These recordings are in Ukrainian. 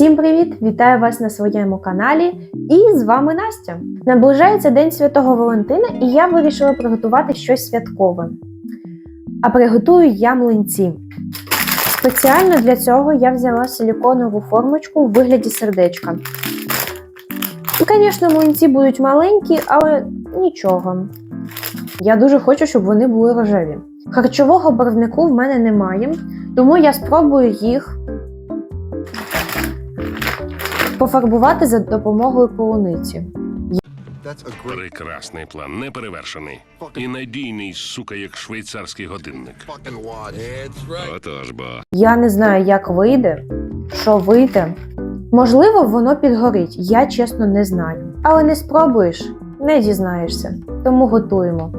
Всім привіт! Вітаю вас на своєму каналі. І з вами Настя. Наближається День Святого Валентина, і я вирішила приготувати щось святкове. А приготую я млинці. Спеціально для цього я взяла силіконову формочку у вигляді сердечка. Звісно, млинці будуть маленькі, але нічого. Я дуже хочу, щоб вони були рожеві. Харчового барвнику в мене немає, тому я спробую їх пофарбувати за допомогою полуниці. Прекрасний план, неперевершений. І надійний, сука, як швейцарський годинник. Отож бо. Я не знаю, як вийде, що вийде. Можливо, воно підгорить, я чесно не знаю. Але не спробуєш, не дізнаєшся. Тому готуємо.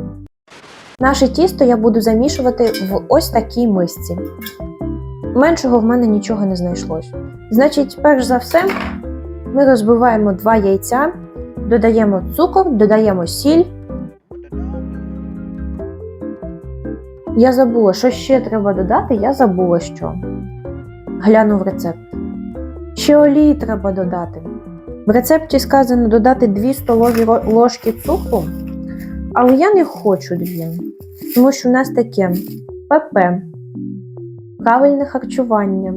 Наше тісто я буду замішувати в ось такій мисці. Меншого в мене нічого не знайшлось. Значить, перш за все, ми розбиваємо два яйця, додаємо цукор, додаємо сіль. Я забула, що ще треба додати, я забула що. Глянув рецепт. Ще олії треба додати. В рецепті сказано додати 2 столові ложки цукру, але я не хочу дві, тому що у нас таке ПП, правильне харчування.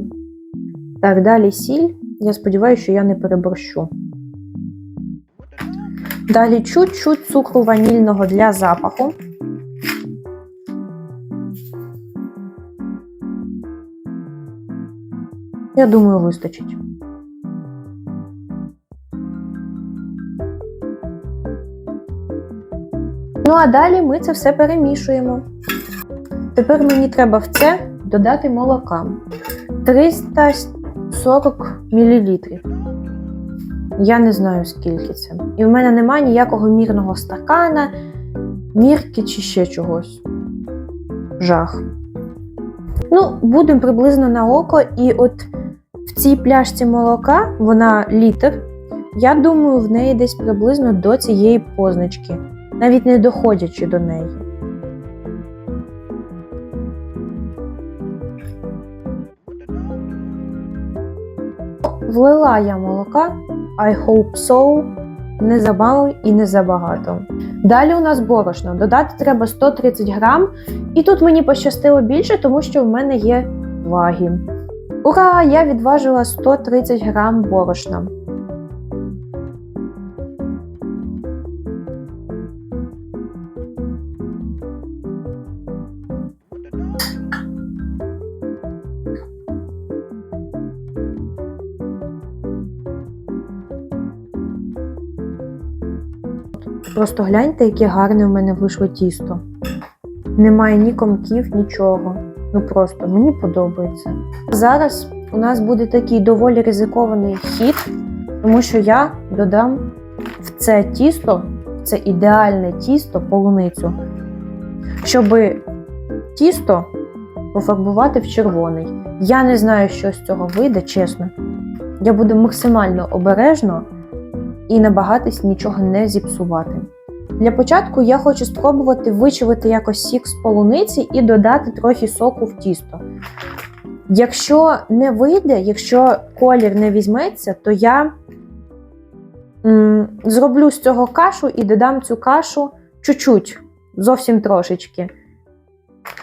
Так, далі сіль. Я сподіваюся, що я не переборщу. Далі чуть-чуть цукру ванільного для запаху. Я думаю, вистачить. Ну а далі ми це все перемішуємо. Тепер мені треба в це додати молока 340 мл. Я не знаю, скільки це. І в мене немає ніякого мірного стакана, мірки чи ще чогось. Жах. Ну, будемо приблизно на око, і от в цій пляшці молока, вона літр. Я думаю, в неї десь приблизно до цієї позначки, навіть не доходячи до неї. Влила я молока, I hope so, не замало і не забагато. Далі у нас борошно. Додати треба 130 грам, і тут мені пощастило більше, тому що в мене є ваги. Ура! Я відважила 130 грам борошна. Просто гляньте, яке гарне в мене вийшло тісто. Немає ні комків, нічого. Ну просто мені подобається. Зараз у нас буде такий доволі ризикований хід, тому що я додам в це тісто, в це ідеальне тісто, полуницю, щоб тісто пофарбувати в червоний. Я не знаю, що з цього вийде, чесно. Я буду максимально обережно і намагатись нічого не зіпсувати. Для початку я хочу спробувати вичавити якось сік з полуниці і додати трохи соку в тісто. Якщо не вийде, якщо колір не візьметься, то я м, зроблю з цього кашу і додам цю кашу чуть-чуть, зовсім трошечки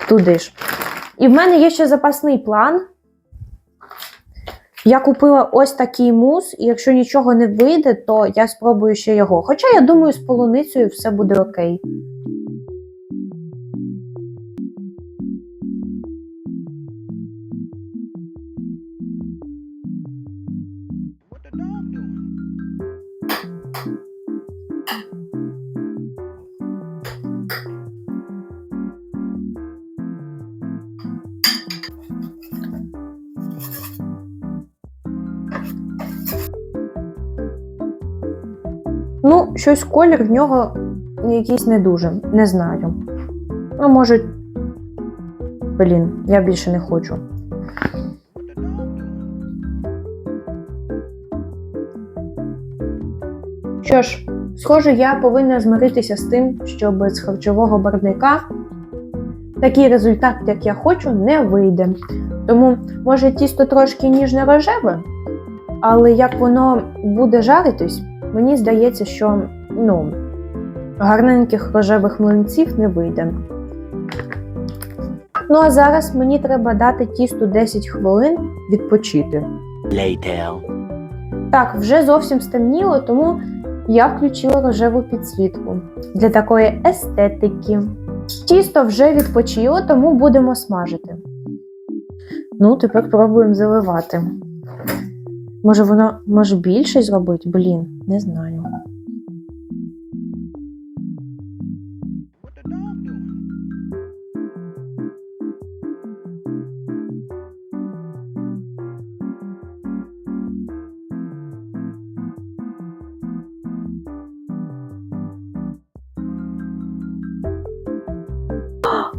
туди ж. І в мене є ще запасний план. Я купила ось такий мус, і якщо нічого не вийде, то я спробую ще його. Хоча я думаю, з полуницею все буде окей. Щось колір в нього якийсь не дуже, не знаю. Ну, може. Блін, я більше не хочу. Що ж, схоже, я повинна змиритися з тим, що без харчового барвника такий результат, як я хочу, не вийде. Тому, може, тісто трошки ніжне рожеве, Але як воно буде жаритись, мені здається, що ну, гарненьких рожевих млинців не вийде. Ну а зараз мені треба дати тісту 10 хвилин відпочити. Later. Так, вже зовсім стемніло, тому я включила рожеву підсвітку для такої естетики. Тісто вже відпочило, тому будемо смажити. Ну, тепер пробуємо заливати. Може, воно може більше зробити? Блін, не знаю.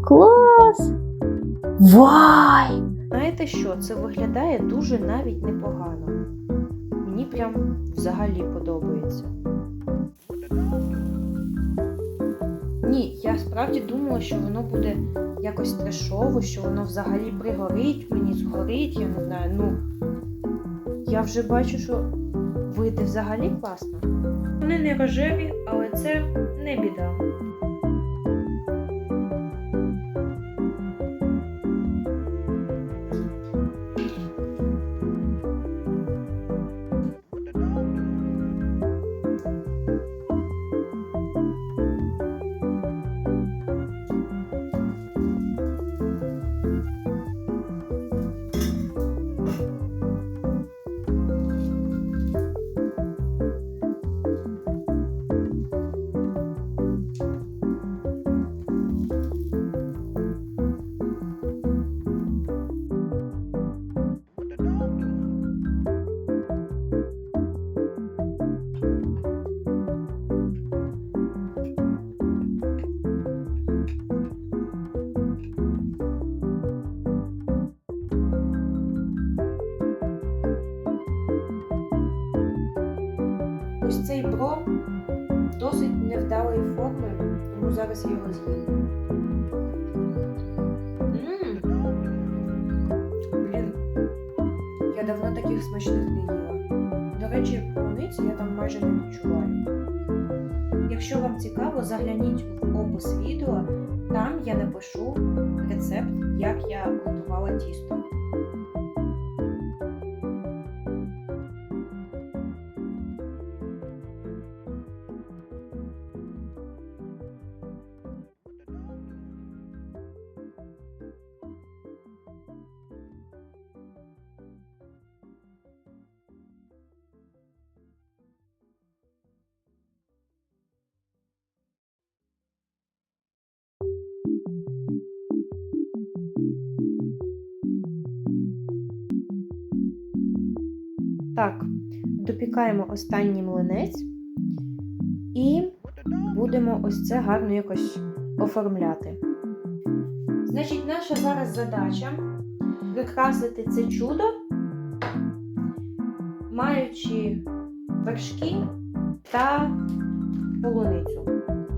Клас! Вай! Знаєте що? Це виглядає дуже навіть непогано. Мені прям взагалі подобається. Ні, я справді думала, що воно буде якось трешово, що воно взагалі пригорить, мені згорить, я не знаю. Ну я вже бачу, що вийде взагалі класно. Вони не рожеві, але це не біда. Ось цей бро досить невдалої форми, тому зараз його з'їм. Я давно таких смачних не їла. До речі, полуниці я там майже не відчуваю. Якщо вам цікаво, загляніть в опис відео, там я напишу рецепт, як я готувала тісто. Так, допікаємо останній млинець і будемо ось це гарно якось оформляти. Значить, наша зараз задача прикрасити це чудо, маючи вершки та полуницю.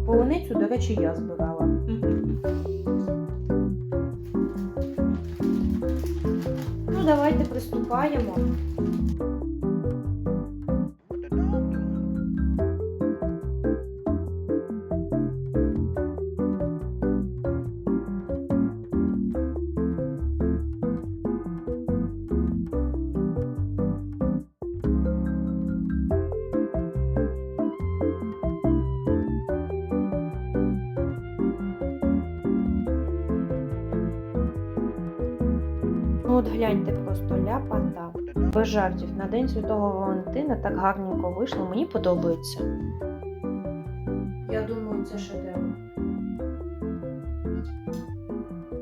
Полуницю, до речі, я збирала. Ну, давайте приступаємо. Ну от гляньте просто ляпата. Без жартів. На День Святого Валентина так гарненько вийшло. Мені подобається. Я думаю, це шедевр.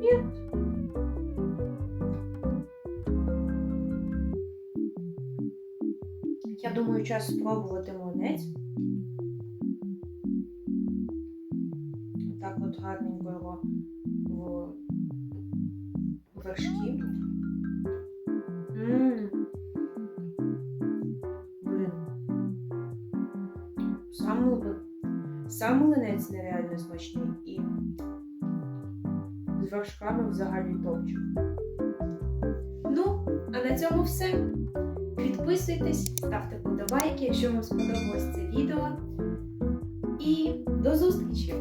Ні. Я думаю, час спробувати млинець. Так от гарненько його в вершки. Сам, мли- сам млинець нереально смачний і з вершками взагалі топчик. Ну, а на цьому все. Підписуйтесь, ставте подобайки, якщо вам сподобалось це відео. І до зустрічі!